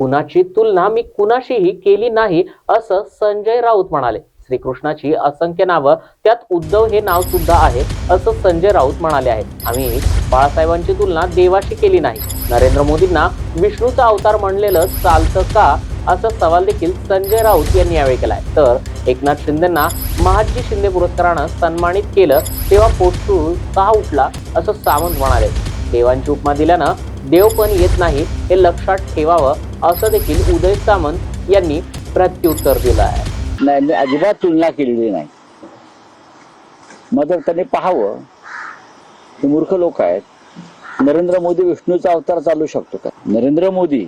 कुणाची तुलना मी कुणाशीही केली नाही असं संजय राऊत म्हणाले. श्रीकृष्णाची असंख्य नावं त्यात उद्धव हे नाव सुद्धा आहे असं संजय राऊत म्हणाले आहेत आम्ही बाळासाहेबांची तुलना देवाशी केली नाही. नरेंद्र मोदींना विष्णूचा अवतार म्हणलेलं चालतं का असा सवाल देखील संजय राऊत यांनी यावेळी केलाय. तर एकनाथ शिंदेना महाजी शिंदे पुरस्कारानं सन्मानित केलं तेव्हा पोटसूळ का उठला असं सावंत म्हणाले. देवांची उपमा दिल्यानं देव पण येत नाही हे लक्षात ठेवावं असं देखील उदय सामंत यांनी प्रत्युत्तर दिलं आहे. नाही मी अजिबात तुलना केलेली नाही. मग तर त्यांनी पाहावं. मूर्ख लोक आहेत. नरेंद्र मोदी विष्णूचा अवतार चालू शकतो का? नरेंद्र मोदी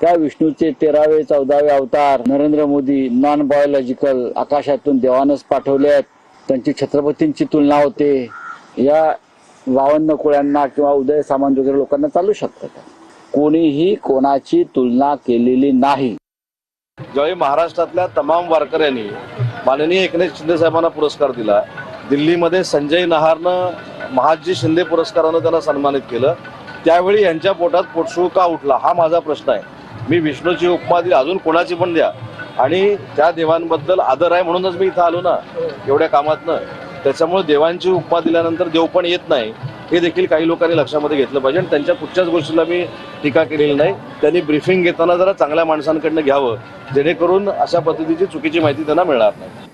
त्या विष्णूचे तेरावे चौदावे अवतार नरेंद्र मोदी नॉन बायोलॉजिकल आकाशातून देवानच पाठवले आहेत. त्यांची छत्रपतींची तुलना होते. या बावन्न कुळ्यांना किंवा उदय सामंत वगैरे लोकांना चालू शकतं का? कोणीही कोणाची तुलना केलेली नाही. ज्यावेळी महाराष्ट्रातल्या तमाम वारकऱ्यांनी माननीय एकनाथ शिंदे साहेबांना पुरस्कार दिला दिल्लीमध्ये संजय नहारनं महाजी शिंदे पुरस्कारानं त्यांना सन्मानित केलं त्यावेळी यांच्या पोटात पोटसूळ का उठला हा माझा प्रश्न आहे. मी विष्णूची उपमा दिली अजून कोणाची पण द्या. आणि त्या देवांबद्दल आदर आहे म्हणूनच मी इथं आलो ना एवढ्या कामातनं. त्याच्यामुळे देवांची उपमा दिल्यानंतर देव पण येत नाही. हे देखील काही लोकांनी लक्षामध्ये घेतलं पाहिजे आणि त्यांच्या कुठच्याच गोष्टीला मी टीका केलेली नाही. त्यांनी ब्रीफिंग घेताना जरा चांगल्या माणसांकडनं घ्यावं. जेणेकरून अशा पद्धतीची चुकीची माहिती त्यांना मिळणार नाही.